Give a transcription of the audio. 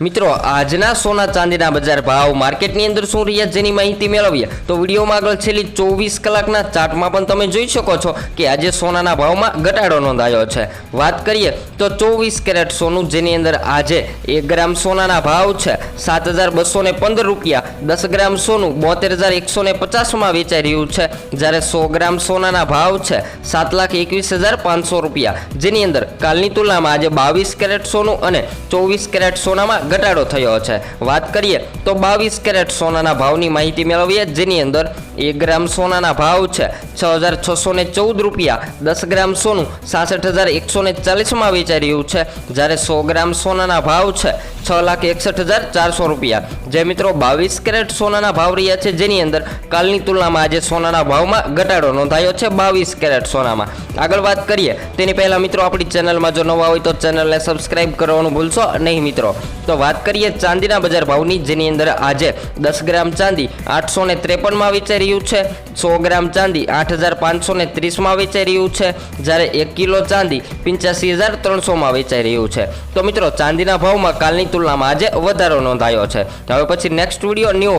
મિત્રો, આજના સોના ચાંદીના બજાર ભાવ માર્કેટની અંદર શું રહ્યા જેની માહિતી મેળવીએ તો વિડીયોમાં આગળ છેલ્લી ચોવીસ કલાકના ચાર્ટમાં પણ તમે જોઈ શકો છો કે આજે સોનાના ભાવમાં ઘટાડો નોંધાયો છે. વાત કરીએ તો ચોવીસ કેરેટ સોનું જેની અંદર આજે એક ગ્રામ સોનાના ભાવ છે. સાત હજાર બસો પંદર રૂપિયા, દસ ગ્રામ સોનું બોતેર હજાર એકસો ને પચાસમાં વેચાઈ રહ્યું છે. જ્યારે સો ગ્રામ સોનાના ભાવ છે સાત લાખ એકવીસ હજાર પાંચસો રૂપિયા. જેની અંદર કાલની તુલનામાં આજે બાવીસ કેરેટ સોનું અને ચોવીસ કેરેટ સોનામાં ઘટાડો થયો છે. વાત કરીએ તો બાવીસ કેરેટ સોનાના ભાવની માહિતી મેળવીએ, જેની અંદર એક ગ્રામ સોનાના ભાવ છે છ હજાર છસો ને ચૌદ રૂપિયા. દસ ગ્રામ સોનું સાસઠ હજાર એકસો ને ચાલીસમાં વેચાઈ રહ્યું છે. જ્યારે સો ગ્રામ સોનાના ભાવ છે છ લાખ એકસઠ હજાર ચારસો રૂપિયા. જે મિત્રો બાવીસ કેરેટ સોનાના ભાવ રહ્યા છે, જેની અંદર કાલની તુલનામાં આજે સોનાના ભાવમાં ઘટાડો નોંધાયો છે બાવીસ કેરેટ સોનામાં. આગળ વાત કરીએ, તેની પહેલાં મિત્રો આપણી ચેનલમાં જો નવા હોય તો ચેનલને સબસ્ક્રાઇબ કરવાનું ભૂલશો નહીં મિત્રો. તો વાત કરીએ ચાંદીના બજાર ભાવની, જેની અંદર આજે દસ ગ્રામ ચાંદી આઠસો ને ત્રેપનમાં વેચાઈ રહ્યું છે, સો ગ્રામ ચાંદી આઠ હજાર પાંચસો ને ત્રીસમાં વેચાઈ રહ્યું છે, જ્યારે એક કિલો ચાંદી પંચ્યાસી હજાર ત્રણસોમાં વેચાઈ રહ્યું છે. તો મિત્રો ચાંદીના ભાવમાં કાલની તુલનામાં આજે વધારો નોંધાયો છે. હવે પછી નેક્સ્ટ વીડિયો ન્યૂ